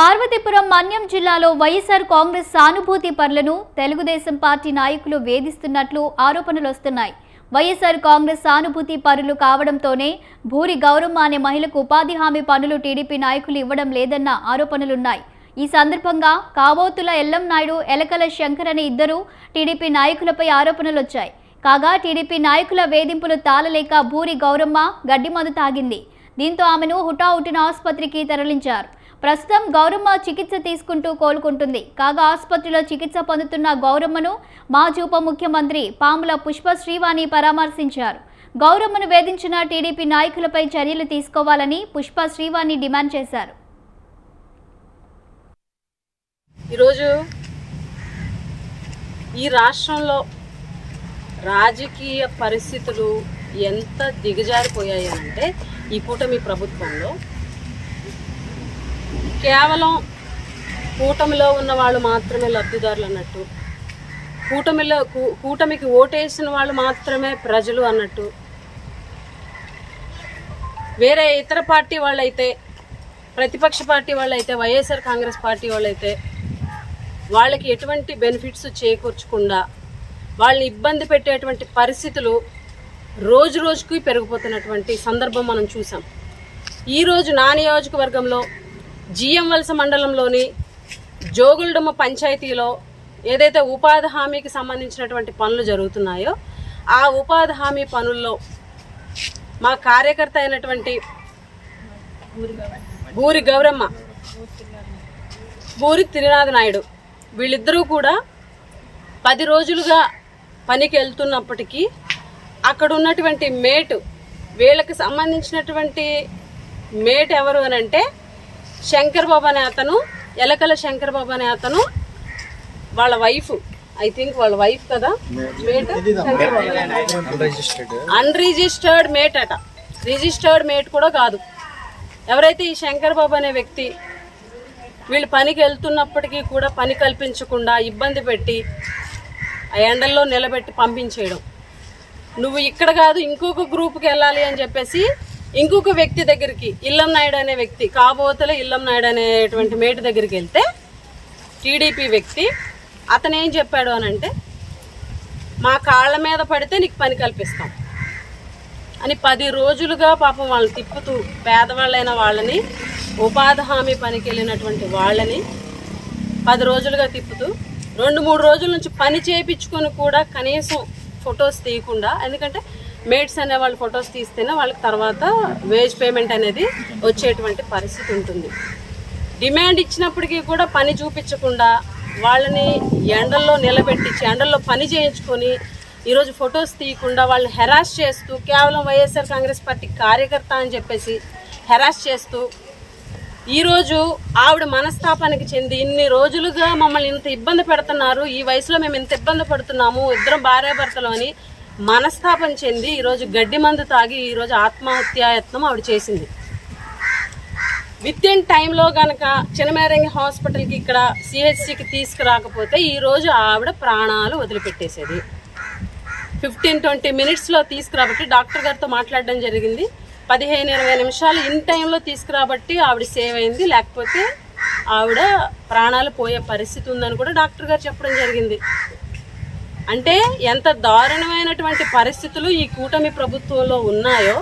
పార్వతీపురం మన్యం జిల్లాలో వైఎస్ఆర్ కాంగ్రెస్ సానుభూతి పరులను తెలుగుదేశం పార్టీ నాయకులు వేధిస్తున్నట్లు ఆరోపణలు వస్తున్నాయి. వైఎస్ఆర్ కాంగ్రెస్ సానుభూతి పరులు కావడంతోనే భూరి గౌరమ్మ అనే మహిళకు ఉపాధి హామీ పనులు టీడీపీ నాయకులు ఇవ్వడం లేదన్న ఆరోపణలున్నాయి. ఈ సందర్భంగా కాబోతుల ఎల్లం నాయుడు ఎలకల శంకర్ అనే ఇద్దరు టీడీపీ నాయకులపై ఆరోపణలు వచ్చాయి. కాగా టీడీపీ నాయకుల వేధింపులు తాళలేక భూరి గౌరమ్మ గడ్డి మందు తాగింది. దీంతో ఆమెను హుటాహుటిన ఆసుపత్రికి తరలించారు. ప్రస్తుతం గౌరమ్మ చికిత్స తీసుకుంటూ కోలుకుంటుంది. కాగా ఆసుపత్రిలో చికిత్స పొందుతున్న గౌరమ్మను మాజీ ఉప ముఖ్యమంత్రి పాముల పుష్ప శ్రీవాణి పరామర్శించారు. గౌరమ్మను వేధించిన టీడీపీ నాయకులపై చర్యలు తీసుకోవాలని పుష్ప శ్రీవాణి డిమాండ్ చేశారు. ఈరోజు ఈ రాష్ట్రంలో రాజకీయ పరిస్థితులు ఎంత దిగజారిపోయాయి అంటే ఈ కూటమి ప్రభుత్వంలో కేవలం కూటమిలో ఉన్న వాళ్ళు మాత్రమే లబ్ధిదారులు అన్నట్టు కూటమిలో కూటమికి ఓటేసిన వాళ్ళు మాత్రమే ప్రజలు అన్నట్టు. వేరే ఇతర పార్టీ వాళ్ళైతే ప్రతిపక్ష పార్టీ వాళ్ళైతే వైఎస్ఆర్ కాంగ్రెస్ పార్టీ వాళ్ళైతే వాళ్ళకి ఎటువంటి బెనిఫిట్స్ చేకూర్చకుండా వాళ్ళని ఇబ్బంది పెట్టేటువంటి పరిస్థితులు రోజు రోజుకి పెరిగిపోతున్నటువంటి సందర్భం మనం చూసాం. ఈరోజు నా నియోజకవర్గంలో జిఎం వలస మండలంలోని జోగుల్డమ్మ పంచాయతీలో ఏదైతే ఉపాధి హామీకి సంబంధించినటువంటి పనులు జరుగుతున్నాయో ఆ ఉపాధి హామీ పనుల్లో మా కార్యకర్త అయినటువంటి బూరి గౌరమ్మ బూరి తిరునాథ నాయుడు వీళ్ళిద్దరూ కూడా పది రోజులుగా పనికి వెళ్తున్నప్పటికీ అక్కడ ఉన్నటువంటి మేటు వీళ్ళకి సంబంధించినటువంటి మేట్ ఎవరు అని అంటే శంకర్ బాబు అనే అతను ఎలకల శంకర్ బాబు అనే అతను వాళ్ళ వైఫ్. ఐ థింక్ వాళ్ళ వైఫ్ కదా? మేట్? బాబు. అన్రిజిస్టర్డ్ మేట్ అట. రిజిస్టర్డ్ మేట్ కూడా కాదు. ఎవరైతే ఈ శంకర్ బాబు అనే వ్యక్తి వీళ్ళు పనికి వెళ్తున్నప్పటికీ కూడా పని కల్పించకుండా ఇబ్బంది పెట్టి ఆ ఎండల్లో నిలబెట్టి పంపించేయడం. నువ్వు ఇక్కడ కాదు ఇంకొక గ్రూప్కి వెళ్ళాలి అని చెప్పేసి ఇంకొక వ్యక్తి దగ్గరికి ఇల్లం నాయుడు అనే వ్యక్తి కాబోతల ఇల్లం నాయుడు అనేటువంటి మేటు దగ్గరికి వెళ్తే టీడీపీ వ్యక్తి అతను ఏం చెప్పాడు అని అంటే మా కాళ్ళ మీద పడితే నీకు పని కల్పిస్తాం. అని పది రోజులుగా పాపం వాళ్ళని తిప్పుతూ పేదవాళ్ళైన వాళ్ళని ఉపాధి హామీ పనికి వెళ్ళినటువంటి వాళ్ళని పది రోజులుగా తిప్పుతూ రెండు మూడు రోజుల నుంచి పని చేయించుకొని కూడా కనీసం ఫొటోస్ తీయకుండా ఎందుకంటే మేడ్స్ అనే వాళ్ళు ఫొటోస్ తీస్తేనే వాళ్ళకి తర్వాత వేజ్ పేమెంట్ అనేది వచ్చేటువంటి పరిస్థితి ఉంటుంది. డిమాండ్ ఇచ్చినప్పటికీ కూడా పని చూపించకుండా వాళ్ళని ఎండల్లో నిలబెట్టించి ఎండల్లో పని చేయించుకొని ఈరోజు ఫొటోస్ తీయకుండా వాళ్ళని హెరాస్ చేస్తూ కేవలం వైఎస్ఆర్ కాంగ్రెస్ పార్టీ కార్యకర్త అని చెప్పేసి హెరాస్ చేస్తూ ఈరోజు ఆవిడ మనస్తాపానికి చెంది ఇన్ని రోజులుగా మమ్మల్ని ఇంత ఇబ్బంది పెడుతున్నారు ఈ వయసులో మేము ఇంత ఇబ్బంది పడుతున్నాము ఇద్దరం భార్యాభర్తలు అని మనస్తాపం చెంది ఈరోజు గడ్డి మందు తాగి ఈరోజు ఆత్మహత్యాయత్నం ఆవిడ చేసింది. విత్ ఇన్ టైంలో కనుక చినమేరంగి హాస్పిటల్కి ఇక్కడ సిహెచ్సికి తీసుకురాకపోతే ఈరోజు ఆవిడ ప్రాణాలు వదిలిపెట్టేసేది. ఫిఫ్టీన్ ట్వంటీ మినిట్స్లో తీసుకురాబట్టి డాక్టర్ గారితో మాట్లాడడం జరిగింది. పదిహేను ఇరవై నిమిషాలు ఇన్ టైంలో తీసుకురాబట్టి ఆవిడ సేవ్ అయింది. లేకపోతే ఆవిడ ప్రాణాలు పోయే పరిస్థితి ఉందని కూడా డాక్టర్ గారు చెప్పడం జరిగింది. అంటే ఎంత దారుణమైనటువంటి పరిస్థితులు ఈ కూటమి ప్రభుత్వంలో ఉన్నాయో